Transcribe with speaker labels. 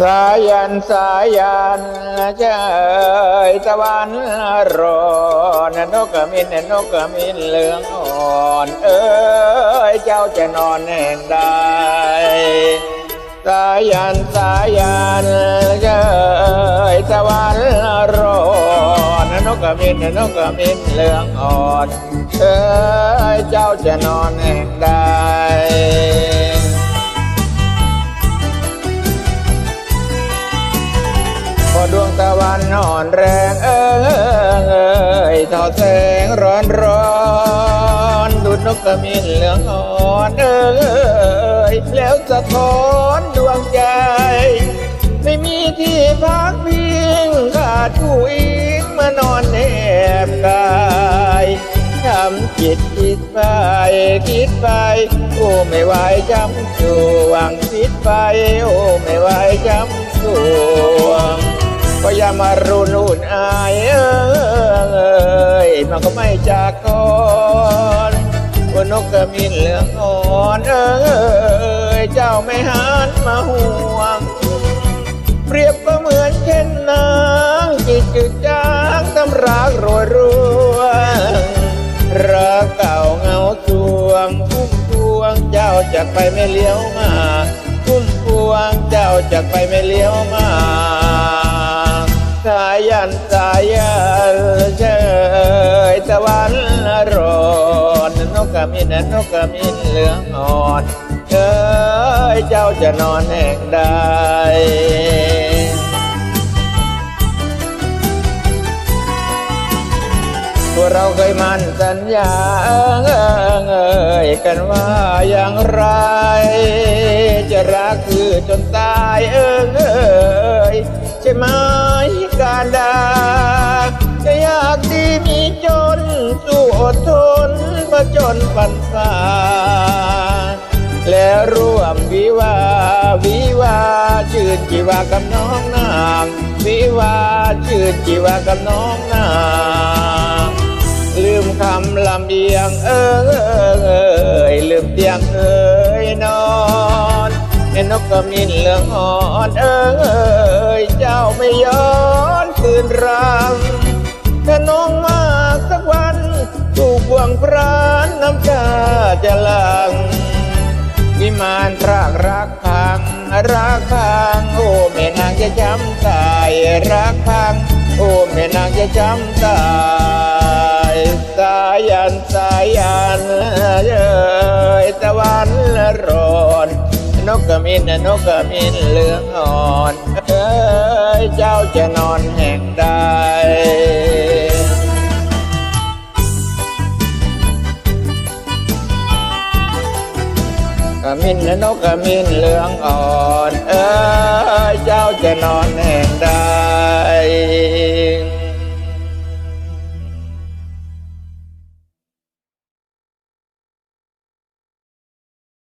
Speaker 1: สายันสายันเจ้ยตะวันร้อนนกกระมินนกกระมินเหลืองอ่อนเอ้ยเจ้าจะนอนแห่งใดสายันสายันเจ้ยตะวันร้อนนกกระมินนกกระมินเหลืองอ่อนเอ้ยเจ้าจะนอนแห่งใด ยทอดแสงร้อนร้อนดูนกกระมินเหลืองอ่อนเอ้ยแล้วสะท้อนดวงใจ ไม่มีที่พักพิงขาดผู้อิงมานอนแนบกายทำจิตคิดไปคิดไป โอ้ไม่ไหวจำจวงคิดไป โอ้ไม่ไหวจำจวงก็อย่ามารุนอุ่นอายเอ้ นก็ไม่จากก่อนว่านกกระมินเหลืองอ่อนเอ้ยเจ้าไม่หันมาห่วง เปรียบก็เหมือนเช่นนางจิตจืดจางทำรักโรยรวงรักเก่าเงาจวงพุ่มพวงเจ้าจากไปไม่เลี้ยวมาพุ่มพวงเจ้าจากไปไม่เลี้ยวมาสายันสายัน เชยตะวันร้อนนกกระมินนกกระมินเหลืองอ่อนเอ้ยเจ้าจะนอนแห่งใดพวกเราเคยมั่นสัญญาเอ่ยกันว่าอย่างไร จะรักคือจนตายเอ นปันฝาแล้วร่วมวิวา วิวาชื่นจีวากับน้องนาง วิวาชื่นจีวากับน้องนางลืมคำลำเอียงเอ้ยลืมเตียงเอ้ยนอนแม่นกกระมินเหลืองอ่อนเอ้ยเจ้าไม่ย้อนคืนรังถ้าน้อง วงพรานน้ำตาจะหลังวิมานรากรักพัง รักพัง โอ้แม่นางจะจำตายรักพัง โอ้แม่นางจะจำตายสายันสายันเอ้ยตะวันร้อนนกกระมินนกกระมินเหลืองอ่อน เอ้ยเจ้าจะนอนแห่งใด มินและนกกระมินเหลืองอ่อน เออเจ้าจะนอนแห่งใด